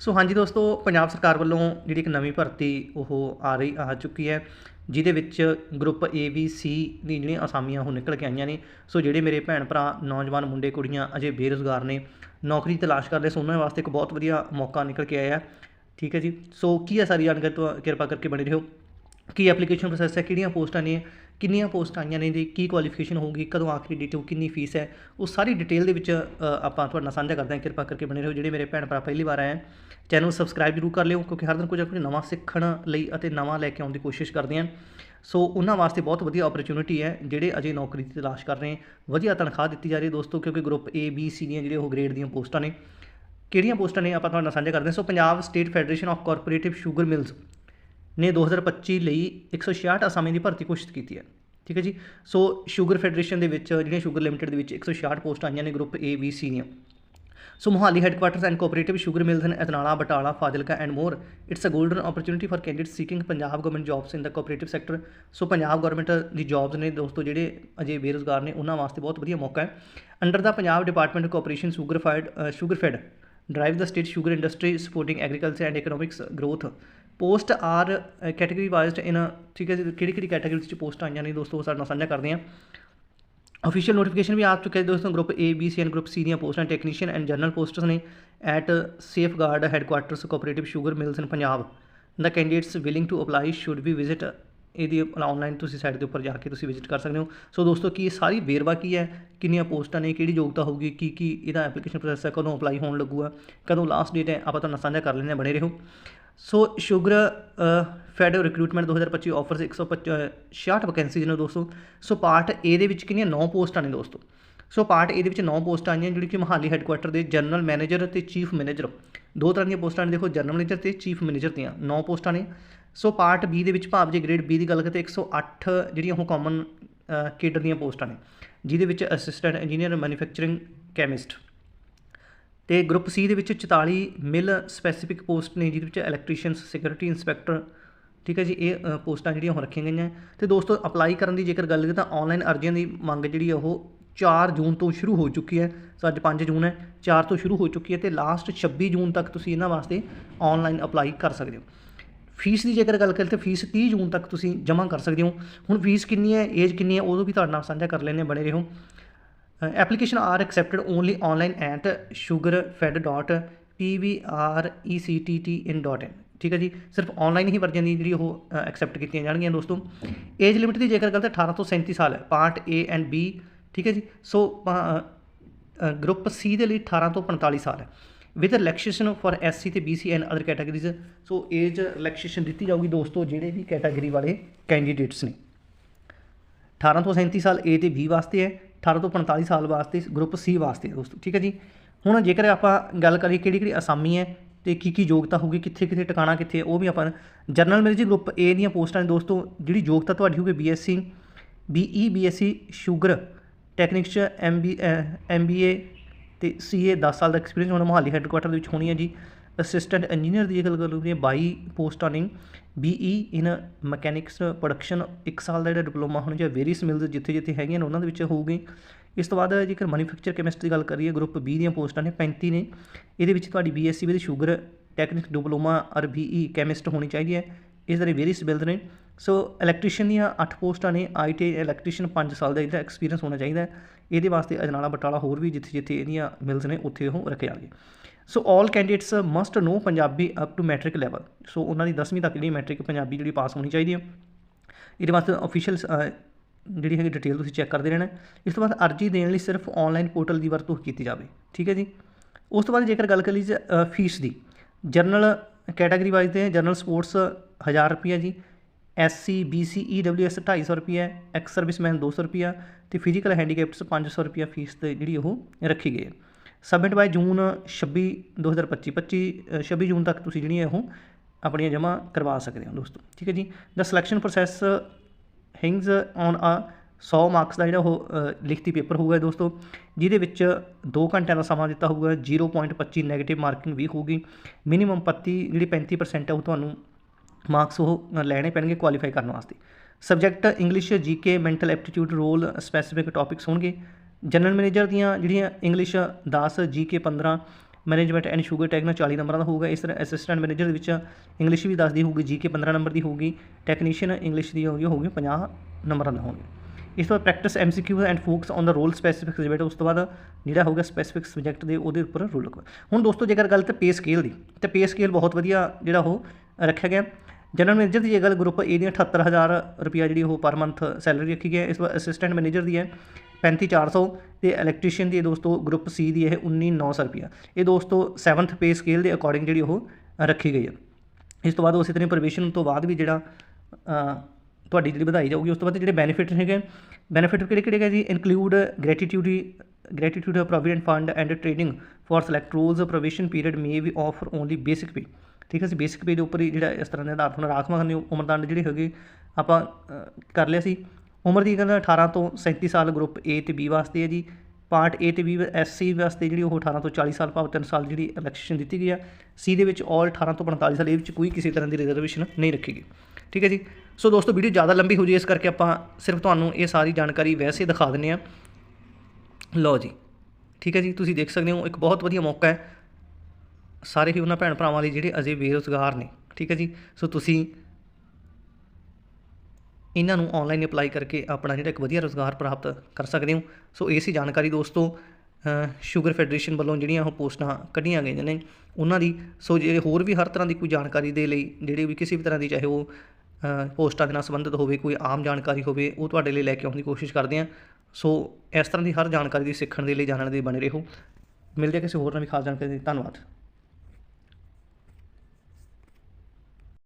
ਸੋ ਹਾਂਜੀ ਦੋਸਤੋ, ਪੰਜਾਬ ਸਰਕਾਰ ਵੱਲੋਂ ਜਿਹੜੀ ਇੱਕ ਨਵੀਂ ਭਰਤੀ ਉਹ ਆ ਰਹੀ, ਆ ਚੁੱਕੀ ਹੈ, ਜਿਹਦੇ ਵਿੱਚ ਗਰੁੱਪ ਏ ਬੀ ਸੀ ਦੀ ਜਿਹੜੀਆਂ ਅਸਾਮੀਆਂ ਉਹ ਨਿਕਲ ਕੇ ਆਈਆਂ ਨੇ। ਸੋ ਜਿਹੜੇ ਮੇਰੇ ਭੈਣ ਭਰਾ, ਨੌਜਵਾਨ ਮੁੰਡੇ, ਕੁੜੀਆਂ ਅਜੇ ਬੇਰੁਜ਼ਗਾਰ ਨੇ, ਨੌਕਰੀ ਤਲਾਸ਼ ਕਰਦੇ ਸੋ ਉਹਨਾਂ ਵਾਸਤੇ ਇੱਕ ਬਹੁਤ ਵਧੀਆ ਮੌਕਾ ਨਿਕਲ ਕੇ ਆਇਆ। ਠੀਕ ਹੈ ਜੀ? ਸੋ ਕੀ ਹੈ ਸਾਰੀ ਜਾਣਕਾਰੀ ਤੋਂ ਕਿਰਪਾ ਕਰਕੇ ਬਣੇ ਰਹੋ। ਕੀ ਐਪਲੀਕੇਸ਼ਨ ਪ੍ਰੋਸੈਸ ਹੈ? ਕਿਹੜੀਆਂ ਪੋਸਟਾਂ ਨੇ? ਕਿੰਨੀਆਂ ਪੋਸਟ ਆਈਆਂ ਨੇ ਜੀ ਕੀ ਕੁਆਲੀਫਿਕੇਸ਼ਨ ਹੋਊਗੀ, ਕਦੋਂ ਆਖਰੀ ਡੇਟ ਹੋਊ ਕਿੰਨੀ ਫੀਸ ਹੈ, ਉਹ ਸਾਰੀ ਡਿਟੇਲ ਦੇ ਵਿੱਚ ਆਪਾਂ ਤੁਹਾਡੇ ਨਾਲ ਸਾਂਝਾ ਕਰਦੇ ਹਾਂ। ਕਿਰਪਾ ਕਰਕੇ ਬਣੇ ਰਹੋ। ਜਿਹੜੇ ਮੇਰੇ ਭੈਣ ਭਰਾ ਪਹਿਲੀ ਵਾਰ ਆਏ ਹਨ ਚੈਨਲ ਸਬਸਕ੍ਰਾਈਬ ਜ਼ਰੂਰ ਕਰ ਲਿਓ, ਕਿਉਂਕਿ ਹਰ ਦਿਨ ਕੁਝ ਨਾ ਕੁਝ ਨਵਾਂ ਸਿੱਖਣ ਲਈ ਅਤੇ ਨਵਾਂ ਲੈ ਕੇ ਆਉਣ ਦੀ ਕੋਸ਼ਿਸ਼ ਕਰਦੇ ਹਾਂ ਸੋ ਉਹਨਾਂ ਵਾਸਤੇ ਬਹੁਤ ਵਧੀਆ ਓਪਰਚ्युनिटी ਹੈ, ਜਿਹੜੇ ਅਜੇ ਨੌਕਰੀ ਦੀ ਤਲਾਸ਼ ਕਰ ਰਹੇ ਹਨ। ਵਧੀਆ ਤਨਖਾਹ ਦਿੱਤੀ ਜਾ ਰਹੀ ਹੈ ਦੋਸਤੋ, ਕਿਉਂਕਿ ਗਰੁੱਪ ਏ ਬੀ ਸੀ ਦੀਆਂ ਜਿਹੜੇ ਉਹ ਗ੍ਰੇਡ ਦੀਆਂ ਪੋਸਟਾਂ ਨੇ। ਕਿਹੜੀਆਂ ਪੋਸਟਾਂ ਨੇ ਆਪਾਂ ਤੁਹਾਡੇ ਨਾਲ ਸਾਂਝਾ ਕਰਦੇ ਹਾਂ? So Punjab state federation of cooperative sugar mills ਨੇ 2025 ਲਈ 166 ਅਸਾਮੀ ਦੀ ਭਰਤੀ ਘੋਸ਼ਿਤ ਕੀਤੀ ਹੈ। ਠੀਕ ਹੈ ਜੀ? ਸੋ ਸ਼ੂਗਰ ਫੈਡਰੇਸ਼ਨ ਦੇ ਵਿੱਚ ਜਿਹੜੀਆਂ ਸ਼ੂਗਰ ਲਿਮਟਿਡ ਦੇ ਵਿੱਚ 166 ਪੋਸਟ ਆਈਆਂ ਨੇ ਗਰੁੱਪ ਏ ਬੀ ਸੀ ਦੀਆਂ। So Mohali headquarters and cooperative sugar mills and ਅਤਨਾਲਾ Batala, Fazilka and more. It's a golden opportunity for candidate seeking Punjab government jobs in the cooperative sector so Punjab government the jobs ਨੇ ਦੋਸਤੋ, ਜਿਹੜੇ ਅਜੇ ਬੇਰੋਜ਼ਗਾਰ ਨੇ, ਉਹਨਾਂ ਵਾਸਤੇ ਬਹੁਤ ਵਧੀਆ ਮੌਕਾ ਹੈ। Under the Punjab department cooperation sugar ਫਾਈਡ sugar fed drive the state sugar industry supporting agriculture and economics growth post are category wise in ਠੀਕ ਹੈ ਜੀ ਕਿਹੜੀ ਕਿਹੜੀ ਕੈਟਾਗਰੀ ਵਿੱਚ ਪੋਸਟ ਆਈਆਂ ਨੇ ਦੋਸਤੋ ਸਾਡੇ ਨਾਲ ਸਾਂਝਾ ਕਰਦੇ ਹਾਂ ਅਫੀਸ਼ੀਅਲ ਨੋਟੀਫਿਕੇਸ਼ਨ ਵੀ ਆ ਚੁੱਕੇ ਹੈ ਦੋਸਤੋ group A B C and group C ਦੀਆਂ ਪੋਸਟਾਂ ਟੈਕਨੀਸ਼ੀਅਨ ਐਂਡ ਜਨਰਲ ਪੋਸਟਸ ਨੇ at safeguard headquarters cooperative sugar mills in Punjab the candidates willing to apply should be visit ਇਹਦੀ ਆਨਲਾਈਨ ਤੁਸੀਂ ਸਾਈਟ ਦੇ ਉੱਪਰ ਜਾ ਕੇ ਤੁਸੀਂ ਵਿਜ਼ਿਟ ਕਰ ਸਕਦੇ ਹੋ। ਸੋ ਦੋਸਤੋ, ਕੀ ਇਹ ਸਾਰੀ ਵੇਰਵਾ ਕੀ ਹੈ? ਕਿੰਨੀਆਂ ਪੋਸਟਾਂ ਨੇ? ਕਿਹੜੀ ਯੋਗਤਾ ਹੋਊਗੀ? ਕੀ ਕੀ ਇਹਦਾ ਐਪਲੀਕੇਸ਼ਨ ਪ੍ਰੋਸੈਸ ਹੈ? ਕਦੋਂ ਅਪਲਾਈ ਹੋਣ ਲੱਗੂਗਾ? ਕਦੋਂ ਲਾਸਟ ਡੇਟ ਹੈ? ਆਪਾਂ ਤੁਹਾਨੂੰ ਸਾਂਝਾ ਕਰ ਲੈਂਦੇ ਹਾਂ, ਬਣੇ ਰਹੋ। So sugar fed recruitment 2025 offers 166 vacancies ਨੇ ਦੋਸਤੋ। ਸੋ ਪਾਰਟ ਏ ਦੇ ਵਿੱਚ ਕਿੰਨੀਆਂ? 9 ਪੋਸਟਾਂ ਨੇ ਦੋਸਤੋ। ਸੋ ਪਾਰਟ ਏ ਦੇ ਵਿੱਚ 9 ਪੋਸਟਾਂ ਆਈਆਂ, ਜਿਹੜੀ ਕਿ ਮਹਾਲੀ ਹੈੱਡਕੁਆਟਰ ਦੇ ਜਨਰਲ ਮੈਨੇਜਰ ਅਤੇ ਚੀਫ ਮੈਨੇਜਰ ਦੋ ਤਰ੍ਹਾਂ ਦੀਆਂ ਪੋਸਟਾਂ ਨੇ, ਦੇਖੋ ਜਨਰਲ ਮੈਨੇਜਰ ਤੇ ਚੀਫ ਮੈਨੇਜਰ ਦੀਆਂ 9 ਪੋਸਟਾਂ ਨੇ। ਸੋ ਪਾਰਟ ਬੀ ਦੇ ਵਿੱਚ ਭਾਵ ਜੇ ਗ੍ਰੇਡ ਬੀ ਦੀ ਗੱਲ ਕਰੀਏ 108 ਜਿਹੜੀਆਂ ਉਹ ਕਾਮਨ ਕੇਡਰ ਦੀਆਂ ਪੋਸਟਾਂ ਨੇ, ਜਿਹਦੇ ਵਿੱਚ ਅਸਿਸਟੈਂਟ ਇੰਜੀਨੀਅਰ ਮੈਨੂਫੈਕਚਰਿੰਗ ਕੈਮਿਸਟ ਤੇ ਗਰੁੱਪ ਸੀ ਦੇ ਵਿੱਚ 44 ਮਿਲ ਸਪੈਸੀਫਿਕ ਪੋਸਟ ਨੇ, ਜਿਹਦੇ ਵਿੱਚ ਇਲੈਕਟ੍ਰੀਸ਼ੀਅਨਸ ਸਿਕਿਉਰਿਟੀ ਇਨਸਪੈਕਟਰ ਠੀਕ ਹੈ ਜੀ, ਇਹ ਪੋਸਟਾਂ ਜਿਹੜੀਆਂ ਉਹ ਰੱਖੀਆਂ ਗਈਆਂ। ਤੇ ਦੋਸਤੋ ਅਪਲਾਈ ਕਰਨ ਦੀ ਜੇਕਰ ਗੱਲ ਕਰੀਏ ਤਾਂ ਆਨਲਾਈਨ ਅਰਜ਼ੀਆਂ ਦੀ ਮੰਗ ਜਿਹੜੀ ਆ ਉਹ 4 ਜੂਨ ਤੋਂ ਸ਼ੁਰੂ ਹੋ ਚੁੱਕੀ ਹੈ। ਸੋ ਅੱਜ 5 ਜੂਨ ਹੈ 4 ਤੋਂ ਸ਼ੁਰੂ ਹੋ ਚੁੱਕੀ ਹੈ ਤੇ ਲਾਸਟ 26 ਜੂਨ ਤੱਕ ਤੁਸੀਂ ਇਹਨਾਂ ਵਾਸਤੇ ਆਨਲਾਈਨ ਅਪਲਾਈ ਕਰ ਸਕਦੇ ਹੋ। ਫੀਸ ਦੀ ਜੇਕਰ ਗੱਲ ਕਰੀਏ ਤਾਂ ਫੀਸ 30 ਜੂਨ ਤੱਕ ਤੁਸੀਂ ਜਮ੍ਹਾਂ ਕਰ ਸਕਦੇ ਹੋ। ਹੁਣ ਫੀਸ ਕਿੰਨੀ ਹੈ, ਏਜ ਕਿੰਨੀ ਹੈ, ਉਦੋਂ ਵੀ ਤੁਹਾਡੇ ਨਾਲ ਸਾਂਝਾ ਕਰ ਲੈਣੇ ਬਣੇ ਰਹੋ। Application are accepted only online at sugarfed.pvrecitti.in ਠੀਕ ਹੈ ਜੀ? ਸਿਰਫ ਆਨਲਾਈਨ ਹੀ ਵਰਜਨ ਦੀ ਜਿਹੜੀ ਉਹ ਐਕਸੈਪਟ ਕੀਤੀਆਂ ਜਾਣਗੀਆਂ ਦੋਸਤੋ। ਏਜ ਲਿਮਿਟ ਦੀ ਜੇਕਰ ਗੱਲ ਤਾਂ 18 ਤੋਂ 37 ਸਾਲ ਹੈ, ਪਾਰਟ ਏ ਐਂਡ ਬੀ ਠੀਕ ਹੈ ਜੀ? ਸੋ ਗਰੁੱਪ ਸੀ ਦੇ ਲਈ 18 ਤੋਂ 45 ਸਾਲ ਹੈ। ਵਿਦ ਰਿਲੈਕਸੇਸ਼ਨ ਫॉर ਐਸਸੀ ਤੇ BC and other categories so age relaxation ਦਿੱਤੀ ਜਾਊਗੀ ਦੋਸਤੋ, ਜਿਹੜੇ ਵੀ ਕੈਟਾਗਰੀ ਵਾਲੇ ਕੈਂਡੀਡੇਟਸ ਨੇ। 18 ਤੋਂ 37 ਸਾਲ ਏ ਤੇ ਬੀ ਵਾਸਤੇ ਹੈ 18 ਤੋਂ 45 ਸਾਲ ਵਾਸਤੇ ਗਰੁੱਪ ਸੀ ਵਾਸਤੇ ਦੋਸਤੋ, ਠੀਕ ਹੈ ਜੀ? ਹੁਣ ਜੇਕਰ ਆਪਾਂ ਗੱਲ ਕਰੀਏ ਕਿਹੜੀ ਕਿਹੜੀ ਅਸਾਮੀ ਹੈ ਤੇ ਕੀ ਕੀ ਯੋਗਤਾ ਹੋਊਗੀ, ਕਿੱਥੇ ਕਿੱਥੇ ਟਿਕਾਣਾ ਕਿੱਥੇ, ਉਹ ਵੀ ਆਪਾਂ ਜਨਰਲ ਮੈਨੇਜ ਗਰੁੱਪ ਏ ਦੀਆਂ ਪੋਸਟਾਂ ਨੇ ਦੋਸਤੋ, ਜਿਹੜੀ ਯੋਗਤਾ ਤੁਹਾਡੀ ਹੋਊਗੀ BSc BE BSc sugar technics MB MBA ਤੇ ਸੀਏ 10 ਸਾਲ ਦਾ ਐਕਸਪੀਰੀਅੰਸ ਹੁਣ ਮੋਹਾਲੀ ਹੈੱਡਕੁਆਟਰ ਦੇ ਵਿੱਚ ਹੋਣੀ ਹੈ ਜੀ। ਅਸਿਸਟੈਂਟ ਇੰਜੀਨੀਅਰ ਦੀ ਜੇਕਰ ਗੱਲ ਜੀ 22 ਪੋਸਟਾਂ ਨੇ ਬੀਈ ਇਨ ਮਕੈਨਿਕਸ ਪ੍ਰੋਡਕਸ਼ਨ 1 ਸਾਲ ਦਾ ਜਿਹੜਾ ਡਿਪਲੋਮਾ ਹੋਣਾ ਚਾਹੀਦਾ ਵੇਰੀਅਸ ਮਿਲਸ ਜਿੱਥੇ ਜਿੱਥੇ ਹੈਗੀਆਂ ਨੇ ਉਹਨਾਂ ਦੇ ਵਿੱਚ ਹੋਊਗੀ। ਇਸ ਤੋਂ ਬਾਅਦ ਜੇਕਰ ਮੈਨੂਫੈਕਚਰ ਕੈਮਿਸਟ ਦੀ ਗੱਲ ਕਰੀਏ ਗਰੁੱਪ ਬੀ ਦੀਆਂ ਪੋਸਟਾਂ ਨੇ 35 ਨੇ। ਇਹਦੇ ਵਿੱਚ ਤੁਹਾਡੀ BSc with sugar technic diploma or BE chemist ਹੋਣੀ ਚਾਹੀਦੀ ਹੈ। ਇਸ ਤਰ੍ਹਾਂ ਵੇਰੀਅਸ ਬਿਲਡ ਨੇ। ਸੋ ਇਲੈਕਟ੍ਰੀਸ਼ੀਅਨ ਦੀਆਂ ਅੱਠ ਪੋਸਟਾਂ ਨੇ ਆਈਟੀ ਇਲੈਕਟ੍ਰੀਸ਼ੀਅਨ 5 ਸਾਲ ਦਾ ਇਹਦਾ ਐਕਸਪੀਰੀਅੰਸ ਹੋਣਾ ਚਾਹੀਦਾ ਇਹਦੇ ਵਾਸਤੇ ਅਜਨਾਲਾ ਬਟਾਲਾ ਹੋਰ ਵੀ ਜਿੱਥੇ ਜਿੱਥੇ ਇਹਦੀਆਂ ਮਿਲਸ ਨੇ, ਉੱਥੇ ਉਹ ਰੱਖੇ ਜਾਣਗੇ। So all candidates must know Punjabi up to matric level so ਉਹਨਾਂ ਦੀ 10ਵੀਂ ਤੱਕ ਜਿਹੜੀ ਮੈਟ੍ਰਿਕ ਪੰਜਾਬੀ ਜਿਹੜੀ ਪਾਸ ਹੋਣੀ ਚਾਹੀਦੀ ਹੈ ਇਹਦੇ ਵਾਸਤੇ ਅਫੀਸ਼ੀਅਲ ਜਿਹੜੀ ਹੈਗੀ ਡਿਟੇਲ ਤੁਸੀਂ ਚੈੱਕ ਕਰਦੇ ਰਹਿਣਾ। ਇਸ ਤੋਂ ਬਾਅਦ ਅਰਜੀ ਦੇਣ ਲਈ ਸਿਰਫ ਆਨਲਾਈਨ ਪੋਰਟਲ ਦੀ ਵਰਤੋਂ ਕੀਤੀ ਜਾਵੇ। ਠੀਕ ਹੈ ਜੀ? ਉਸ ਤੋਂ ਬਾਅਦ ਜੇਕਰ ਗੱਲ ਕਰੀ ਫੀਸ ਦੀ। ਜਨਰਲ ਕੈਟਾਗਰੀ ਵਾਈਜ਼ ਤੇ ਜਨਰਲ ਸਪੋਰਟਸ 1000 ਰੁਪਿਆ ਜੀ। ਐਸਸੀ ਬੀਸੀ ਈਡਬਲਯੂਐਸ 250 ਰੁਪਿਆ ਐਕਸ ਸਰਵਿਸਮੈਨ 200 ਰੁਪਿਆ ਤੇ ਫਿਜ਼ੀਕਲ ਹੈਂਡੀਕੈਪਟਸ 500 ਰੁਪਿਆ ਫੀਸ ਤੇ ਜਿਹੜੀ ਉਹ ਰੱਖੀ ਗਈ ਹੈ। ਸਬਮਿਟ ਬਾਈ ਜੂਨ 26 2025 25 ਅ, 26 ਜੂਨ ਤੱਕ ਤੁਸੀਂ ਜਿਹੜੀਆਂ ਉਹ ਆਪਣੀਆਂ ਜਮ੍ਹਾਂ ਕਰਵਾ ਸਕਦੇ ਹੋ ਦੋਸਤੋ ਠੀਕ ਹੈ ਜੀ? The selection process hinges on a 100 marks ਦਾ ਜਿਹੜਾ ਉਹ ਲਿਖਤੀ ਪੇਪਰ ਹੋਊਗਾ ਦੋਸਤੋ ਜਿਹਦੇ ਵਿੱਚ 2 ਘੰਟਿਆਂ ਦਾ ਸਮਾਂ ਦਿੱਤਾ ਹੋਊਗਾ 0.25 네ਗੇਟਿਵ ਮਾਰਕਿੰਗ ਵੀ ਹੋਊਗੀ ਮਿਨੀਮਮ ਪੱਤੀ ਜਿਹੜੀ 35% ਹੈ ਉਹ ਤੁਹਾਨੂੰ ਮਾਰਕਸ ਉਹ ਲੈਣੇ ਪੈਣਗੇ ਕੁਆਲੀਫਾਈ ਕਰਨ ਵਾਸਤੇ। Subject English GK mental aptitude role specific topics ਹੋਣਗੇ। ਜਨਰਲ ਮੈਨੇਜਰ ਦੀਆਂ ਜਿਹੜੀਆਂ English 10 GK 15 management and sugar tech ਨਾਲ 40 ਨੰਬਰਾਂ ਦਾ ਹੋਊਗਾ। ਇਸ ਤਰ੍ਹਾਂ ਅਸਿਸਟੈਂਟ ਮੈਨੇਜਰ ਦੇ ਵਿੱਚ ਇੰਗਲਿਸ਼ ਵੀ ਦੱਸਦੀ ਹੋਊਗੀ ਜੀਕੇ 15 ਨੰਬਰ ਦੀ ਹੋਊਗੀ। ਟੈਕਨੀਸ਼ੀਅਨ ਇੰਗਲਿਸ਼ ਦੀ ਹੋਊਗੀ ਹੋਊਗੀ 50 ਨੰਬਰਾਂ ਦਾ ਹੋਣਗੇ। ਇਸ ਤੋਂ ਬਾਅਦ practice MCQ and focus on the role specific subject ਉਸ ਤੋਂ ਬਾਅਦ ਜਿਹੜਾ ਹੋਊਗਾ ਸਪੈਸੀਫਿਕ ਸਬਜੈਕਟ ਦੇ ਉਹਦੇ ਉੱਪਰ ਰੋਲ ਹੁਣ ਦੋਸਤੋ ਜੇਕਰ ਗੱਲ ਤੇ ਪੇ ਸਕੇਲ ਦੀ, ਤੇ ਪੇ ਸਕੇਲ ਬਹੁਤ ਵਧੀਆ ਜਿਹੜਾ ਉਹ ਰੱਖਿਆ ਗਿਆ। ਜਨਰਲ ਮੈਨੇਜਰ ਦੀ ਜੇ ਗੱਲ ਗਰੁੱਪ ਏ ਦੀਆਂ 78000 ਰੁਪਿਆ ਜਿਹੜੀ ਉਹ ਪਰ ਮੰਥ ਸੈਲਰੀ ਰੱਖੀ ਗਈ ਹੈ। ਇਸ ਵਾਰ ਅਸਿਸਟੈਂਟ ਮੈਨੇਜਰ ਦੀ ਹੈ 35400 ਤੇ ਇਲੈਕਟ੍ਰੀਸ਼ੀਅਨ ਦੀ ਹੈ ਦੋਸਤੋ ਗਰੁੱਪ ਸੀ ਦੀ ਇਹ 19900 ਰੁਪਿਆ ਇਹ ਦੋਸਤੋ 7th ਪੇ ਸਕੇਲ ਦੇ ਅਕੋਰਡਿੰਗ ਜਿਹੜੀ ਉਹ ਰੱਖੀ ਗਈ ਹੈ। ਇਸ ਤੋਂ ਬਾਅਦ ਉਸੇ ਤਰ੍ਹਾਂ ਪ੍ਰੋਬੇਸ਼ਨ ਤੋਂ ਬਾਅਦ ਵੀ ਜਿਹੜਾ ਤੁਹਾਡੀ ਜਿਹੜੀ ਵਧਾਈ ਜਾਊਗੀ, ਉਸ ਤੋਂ ਬਾਅਦ ਜਿਹੜੇ ਬੈਨੀਫਿਟ ਹੈਗੇ ਬੈਨੀਫਿਟ ਕਿਹੜੇ ਕਿਹੜੇ ਹੈਗੇ ਜੀ? Include gratitude gratitude provident fund and trading for select roles probation period may we offer only basic pay ਠੀਕ ਹੈ ਸੀ ਬੇਸਿਕ ਪੇ ਦੇ ਉੱਪਰ ਹੀ ਜਿਹੜਾ ਇਸ ਤਰ੍ਹਾਂ ਦੇ ਆਧਾਰ ਹੁਣ ਰਾਖਵਾਂ ਦੀ ਉਮਰਦੰਡ ਜਿਹੜੀ ਹੈਗੀ, ਆਪਾਂ ਕਰ ਲਿਆ ਸੀ। ਉਮਰ ਦੀ ਕਹਿੰਦਾ 18 ਤੋਂ 37 ਸਾਲ ਗਰੁੱਪ ਏ ਤੇ ਬੀ ਵਾਸਤੇ ਹੈ ਜੀ। ਪਾਰਟ A ਤੇ B ਐਸਸੀ ਵਾਸਤੇ ਜਿਹੜੀ ਉਹ 18 ਤੋਂ 40 ਸਾਲ ਭਾਵ 3 ਸਾਲ ਜਿਹੜੀ ਇਲੈਕਸ਼ਨ ਦਿੱਤੀ ਗਈ ਆ। ਸੀ ਦੇ ਵਿੱਚ ਆਲ 18 ਤੋਂ 45 ਸਾਲ, ਇਹ ਵਿੱਚ ਕੋਈ ਕਿਸੇ ਤਰ੍ਹਾਂ ਦੀ ਰਿਜ਼ਰਵੇਸ਼ਨ ਨਹੀਂ ਰੱਖੀ ਗਈ। ਠੀਕ ਹੈ ਜੀ? ਸੋ ਦੋਸਤੋ ਵੀਡੀਓ ਜ਼ਿਆਦਾ ਲੰਬੀ ਹੋ ਜੀ ਇਸ ਕਰਕੇ ਆਪਾਂ ਸਿਰਫ ਤੁਹਾਨੂੰ ਇਹ ਸਾਰੀ ਜਾਣਕਾਰੀ ਵੈਸੇ ਦਿਖਾ ਦਿੰਨੇ ਆ ਲਓ ਜੀ। ਠੀਕ ਹੈ ਜੀ, ਤੁਸੀਂ ਦੇਖ ਸਕਦੇ ਹੋ, ਇੱਕ ਬਹੁਤ ਵਧੀਆ ਮੌਕਾ ਹੈ। ਸਾਰੇ ਹੀ ਉਹਨਾਂ ਭੈਣ ਭਰਾਵਾਂ ਲਈ ਜਿਹੜੇ ਅਜੇ ਬੇਰੁਜ਼ਗਾਰ ਨੇ, ਠੀਕ ਹੈ ਜੀ? ਸੋ ਤੁਸੀਂ ਇਹਨਾਂ ਨੂੰ ਆਨਲਾਈਨ ਅਪਲਾਈ ਕਰਕੇ ਆਪਣਾ ਜਿਹੜਾ ਇੱਕ ਵਧੀਆ ਰੋਜ਼ਗਾਰ ਪ੍ਰਾਪਤ ਕਰ ਸਕਦੇ ਹੋ। ਸੋ ਇਹ ਸੀ ਜਾਣਕਾਰੀ ਦੋਸਤੋ ਸ਼ੂਗਰ ਫੈਡਰੇਸ਼ਨ ਵੱਲੋਂ ਜਿਹੜੀਆਂ ਉਹ ਪੋਸਟਾਂ ਕੱਢੀਆਂ ਗਈਆਂ ਨੇ ਉਹਨਾਂ ਦੀ। ਸੋ ਜਿਹੜੇ ਹੋਰ ਵੀ ਹਰ ਤਰ੍ਹਾਂ ਦੀ ਕੋਈ ਜਾਣਕਾਰੀ ਦੇ ਲਈ, ਜਿਹੜੇ ਵੀ ਕਿਸੇ ਵੀ ਤਰ੍ਹਾਂ ਦੀ ਚਾਹੇ ਉਹ ਪੋਸਟਾਂ ਦੇ ਨਾਲ ਸੰਬੰਧਿਤ ਹੋਵੇ, ਕੋਈ ਆਮ ਜਾਣਕਾਰੀ ਹੋਵੇ, ਉਹ ਤੁਹਾਡੇ ਲਈ ਲੈ ਕੇ ਆਉਣ ਦੀ ਕੋਸ਼ਿਸ਼ ਕਰਦੇ ਹਾਂ। ਸੋ ਇਸ ਤਰ੍ਹਾਂ ਦੀ ਹਰ ਜਾਣਕਾਰੀ ਦੀ ਸਿੱਖਣ ਦੇ ਲਈ, ਜਾਣਨ ਦੇ ਲਈ ਬਣੇ ਰਹੋ। ਮਿਲਦੇ ਹਾਂ ਕਿਸੇ ਹੋਰ ਨਾਲ ਵੀ ਖਾਸ ਜਾਣਕਾਰੀ ਲਈ। ਧੰਨਵਾਦ।